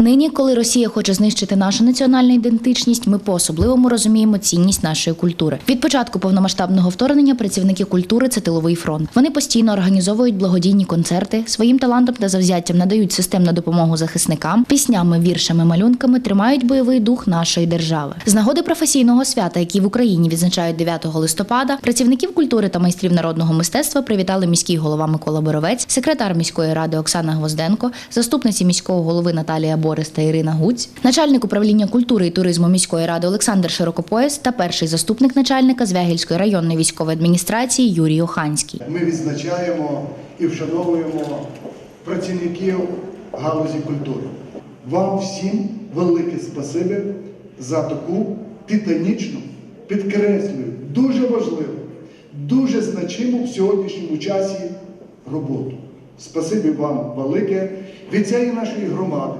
Нині, коли Росія хоче знищити нашу національну ідентичність, ми по-особливому розуміємо цінність нашої культури. Від початку повномасштабного вторгнення працівники культури це тиловий фронт. Вони постійно організовують благодійні концерти, своїм талантом та завзяттям надають системну допомогу захисникам, піснями, віршами, малюнками тримають бойовий дух нашої держави. З нагоди професійного свята, який в Україні відзначають 9 листопада, працівників культури та майстрів народного мистецтва привітали міський голова Микола Боровець, секретар міської ради Оксана Гвозденко, заступниці міського голови Наталія Борис та Ірина Гуць, начальник управління культури і туризму міської ради Олександр Широкопояс та перший заступник начальника Звягільської районної військової адміністрації Юрій Оханський. Ми відзначаємо і вшановуємо працівників галузі культури. Вам всім велике спасибі за таку титанічну, підкреслюю, дуже важливу, дуже значиму в сьогоднішньому часі роботу. Спасибі вам велике від цієї нашої громади.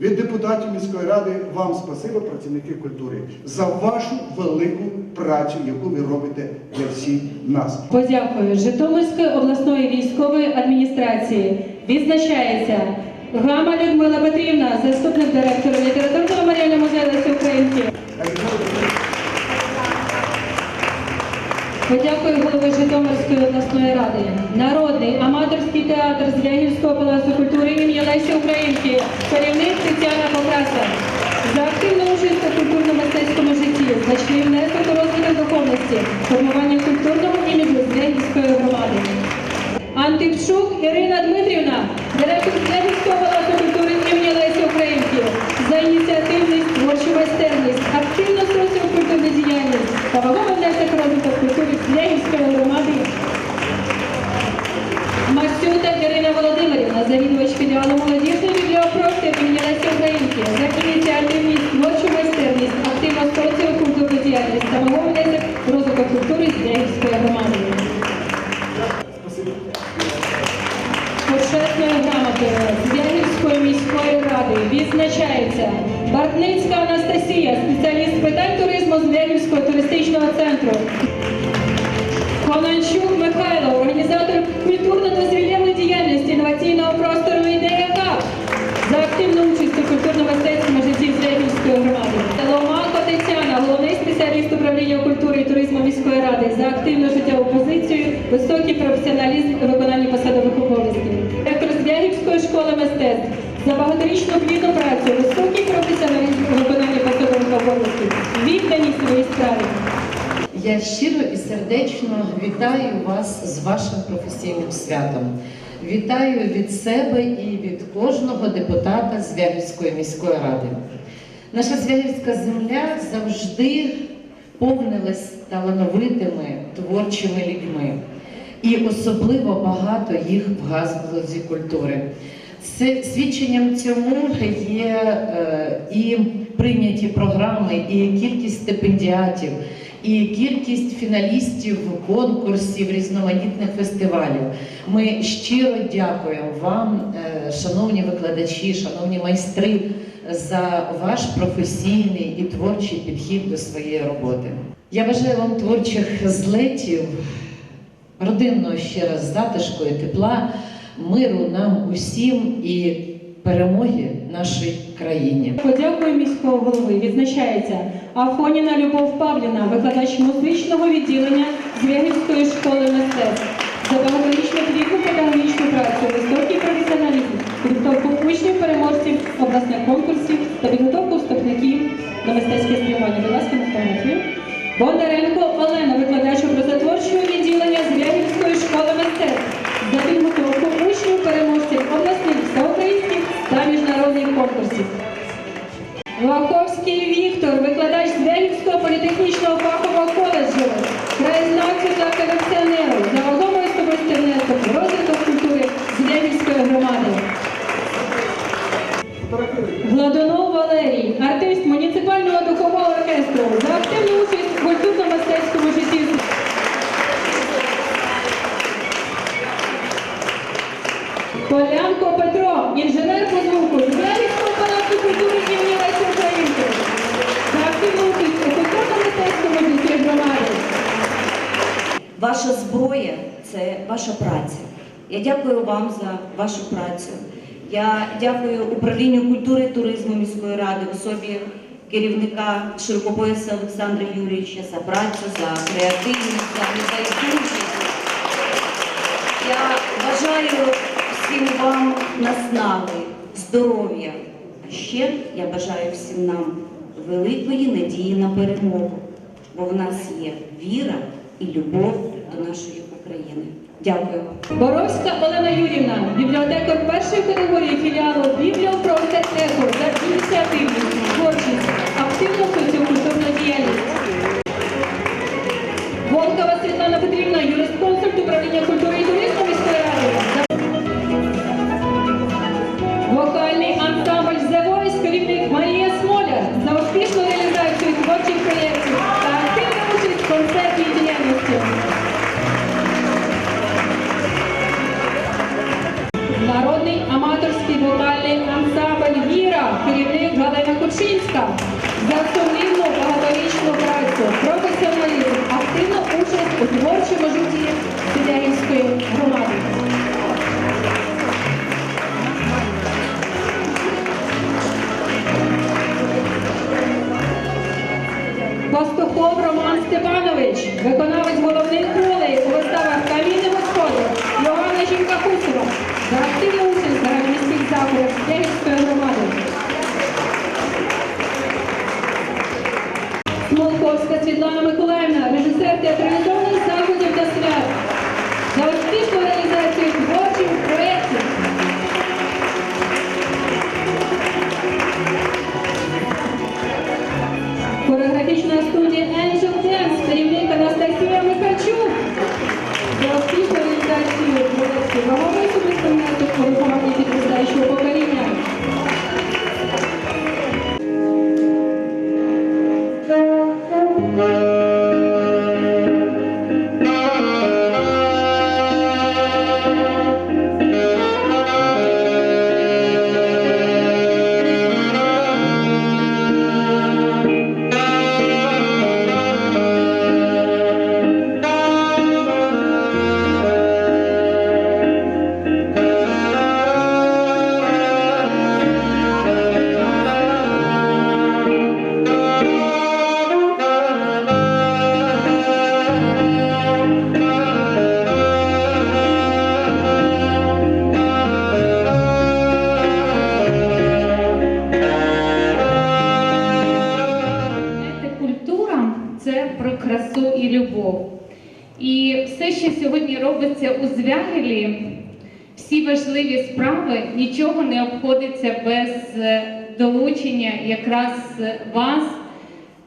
Від депутатів міської ради вам спасибо, працівники культури, за вашу велику працю, яку ви робите для всіх нас. Подякую Житомирської обласної військової адміністрації. Відзначається Гама Людмила Петрівна, заступник директора літературного меморіального музею Лесі Українки. Подякую голови Житомирської обласної ради. Народний аматорський театр Звягільського палацу культури імені Лесі Українки. Керівник Тетяна Покраса. За активну участь у культурно-мистецькому житті, значний внесок у розвиток духовності, формування культурного іміджу Звягільської громади. Антипчук Ірина Дмитрівна, директор Звягільського палацу культури імені Лесі Українки. Почесною грамотою Звягільської міської ради відзначається Бартницька Анастасія, спеціаліст питань туризму Звягільського туристичного центру. Конанчук Михайло, організатор культурно-дозвіллєвої діяльності інноваційного простору ідея КАП за активну участь у культурно-мистецькому житті Звягільської громади. Ломако Тетяна, головний спеціаліст управління культури і туризму міської ради за активну життєву позицію, багаторічну плідну працю, високий професіоналізм у виконанні посадових обов'язків, відданість своїй справі. Я щиро і сердечно вітаю вас з вашим професійним святом. Вітаю від себе і від кожного депутата Звягільської міської ради. Наша Звягільська земля завжди повнилась талановитими творчими людьми, і особливо багато їх в галузі культури. Свідченням цьому є е, і прийняті програми, і кількість стипендіатів, і кількість фіналістів конкурсів різноманітних фестивалів. Ми щиро дякуємо вам, е, шановні викладачі, шановні майстри, за ваш професійний і творчий підхід до своєї роботи. Я бажаю вам творчих злетів, родинного ще раз затишку і тепла, миру нам усім і перемоги нашій країні. Подякою міського голови відзначається Афоніна Любов Павлівна, викладач музичного відділення Звягільської школи мистецтв. За багаторічну плідну педагогічну працю, високий професіоналізм, підготовку учнів переможців обласних конкурсів та підготовку вступників на мистецьке спрямування. Будь ласка, на. Бондаренко Олена, викладач образотворчого відділення Звягільської школи мистецтв. Учнів переможців обласних, всеукраїнських та міжнародних конкурсів. Лаховський Віктор, викладач Звягільського політехнічного фахового коледжу, краєзнавцю та колекціонеру, за вагомий особистий внесок в розвиток культури Звягільської громади. Гладунов Валерій, артист муніципального духового оркестру, за активну участь у культурно-мистецькому житті. Полянко Петро, інженер по звуку, з Звягільського палацу культури імені Лесі Українки. За активну участь у культурно-мистецькому житті громади. Ваша зброя це ваша праця. Я дякую вам за вашу працю. Я дякую управлінню культури і туризму міської ради особі керівника Широкопояса Олександра Юрійовича за працю, за креативність, за небайдужість. Я бажаю всім вам наснаги, здоров'я. А ще я бажаю всім нам великої надії на перемогу, бо в нас є віра і любов до нашої України. Дякую. Боровська Олена Юрівна, бібліотекар першої категорії філіалу Бібліопротеху за ініціативність, творчість, активну соціокультурну діяльність. Волкова Світлана Петрівна, юрисконсульт управління культури і туризму міської ради. Вокальний ансамбль The Voice, керівник Марія Смоляр за успішну реалізацію творчих проєктів та активну участь в концертній Кучинська. За сумнівну багаторічну працю, професіоналізм, активну участь у творчому житті Підягівської громади. Всі важливі справи, нічого не обходиться без е, долучення якраз вас.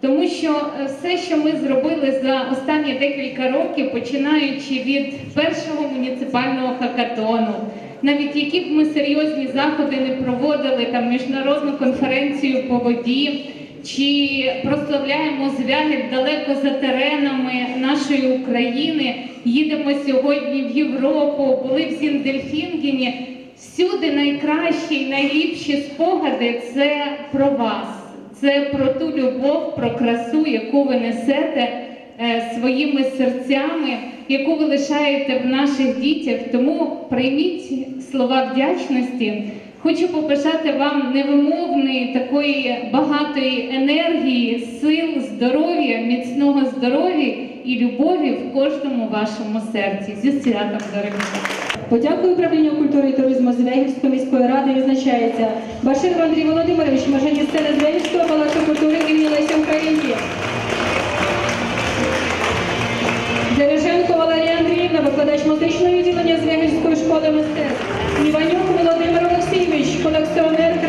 Тому що е, все, що ми зробили за останні декілька років, починаючи від першого муніципального хакатону, навіть які б ми серйозні заходи не проводили, там міжнародну конференцію по воді, чи прославляємо звягель далеко за теренами нашої України, їдемо сьогодні в Європу, були в Зіндельфінгені. Всюди найкращі і найліпші спогади це про вас. Це про ту любов, про красу, яку ви несете е, своїми серцями, яку ви лишаєте в наших дітях. Тому прийміть слова вдячності. Хочу побажати вам невимовної такої багатої енергії, сил, здоров'я, міцного здоров'я і любові в кожному вашому серці. Зі святом, дорогі. Подякую управлінню культури і туризму Звягільської міської ради відзначається Баширов Андрій Володимирович, мажені сцени Звягільського палацу культури імені Лесі Українки. Дереженко Валерія Андріївна, викладач музичного відділення Звягільської школи мистецтв. Іванюк Володимир Олексійович, колекціонер,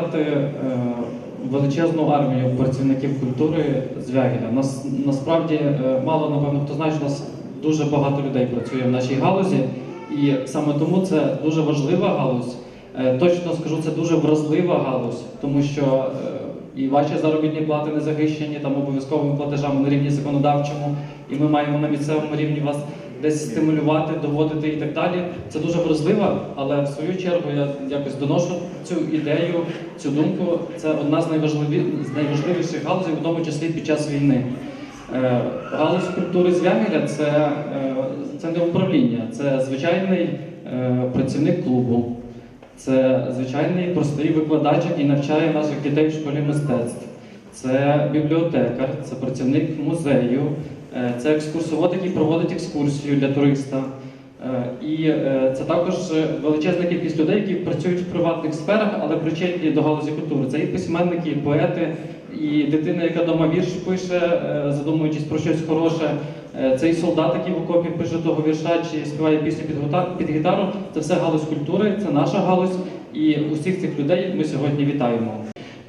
Колеги, е, величезну армію працівників культури з Вягеля. Нас насправді е, мало напевно хто знає, що нас дуже багато людей працює в нашій галузі, і саме тому це дуже важлива галузь. Е, Точно скажу, це дуже вразлива галузь, тому що і ваші заробітні плати не захищені там обов'язковими платежами на рівні законодавчому, і ми маємо на місцевому рівні вас десь стимулювати, доводити і так далі. Це дуже вразливо, але в свою чергу я якось доношу цю ідею, цю думку. Це одна з найважливі, з найважливіших галузей, в тому числі під час війни. Е, Галузь культури Звягеля це, е, це не управління, це звичайний е, працівник клубу. Це звичайний простий викладач, який навчає наших дітей в школі мистецтв. Це бібліотекар, це працівник музею, це екскурсовод, який проводить екскурсію для туриста. Е, І е, це також величезна кількість людей, які працюють в приватних сферах, але причетні до галузі культури. Це і письменники, і поети, і дитина, яка дома вірш пише, е, задумуючись про щось хороше. Е, Це і солдат, який в окопі пише того вірша чи співає пісню під гітару. Це все галузь культури, це наша галузь. І усіх цих людей ми сьогодні вітаємо.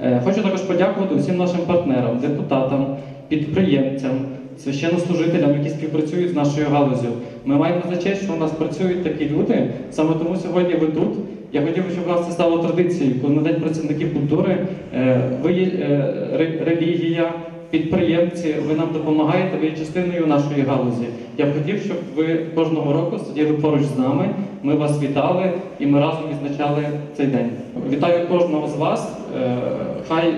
Е, Хочу також подякувати усім нашим партнерам, депутатам, підприємцям, священнослужителям, які співпрацюють з нашою галузю. Ми маємо за честь, що у нас працюють такі люди. Саме тому сьогодні ви тут. Я хотів би, щоб у нас це стало традицією, коли на День працівників культури е, ви є е, релігія, підприємці, ви нам допомагаєте, ви є частиною нашої галузі. Я б хотів, щоб ви кожного року сиділи поруч з нами. Ми вас вітали і ми разом відзначали цей день. Вітаю кожного з вас. Е, Хай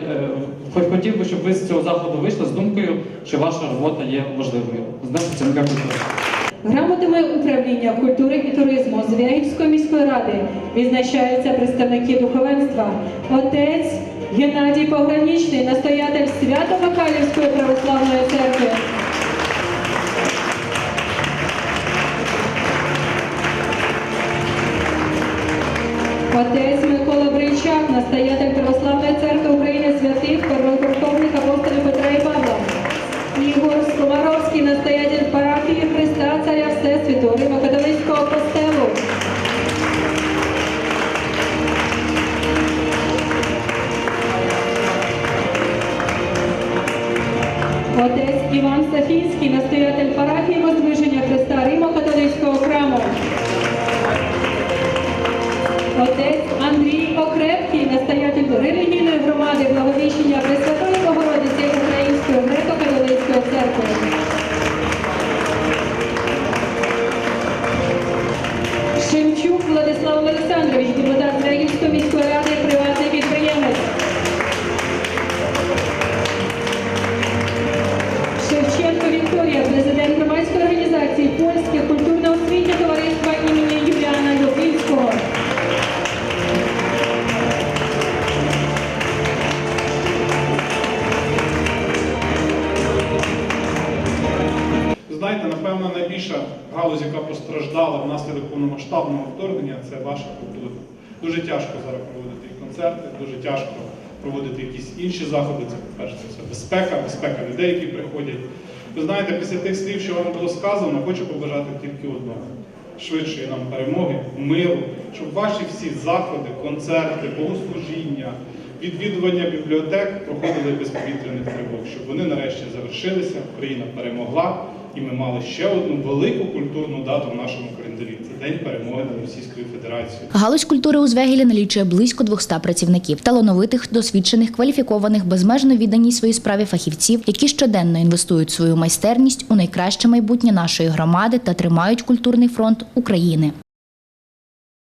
хоч хотів би, щоб ви з цього заходу вийшли з думкою, що ваша робота є важливою. З Днем працівника культури. Грамотами управління культури і туризму Звягільської міської ради відзначаються представники духовенства. Отець Геннадій Пограничний, настоятель Свято-Михайлівської православної церкви. Отець He wants the галузь, яка постраждала внаслідок повномасштабного вторгнення, це ваша культура. Дуже тяжко зараз проводити концерти, дуже тяжко проводити якісь інші заходи. Це, по-перше, це все безпека, безпека людей, які приходять. Ви знаєте, після тих слів, що вам було сказано, хочу побажати тільки одного. Швидшої нам перемоги, миру, щоб ваші всі заходи, концерти, богослужіння, відвідування бібліотек проходили без повітряних тривог, щоб вони нарешті завершилися, Україна перемогла, і ми мали ще одну велику культурну дату в нашому календарі. Це День перемоги над Російською Федерацією. Галузь культури у Звегілі налічує близько 200 працівників, талановитих, досвідчених, кваліфікованих, безмежно відданій своїй справі фахівців, які щоденно інвестують свою майстерність у найкраще майбутнє нашої громади та тримають культурний фронт України.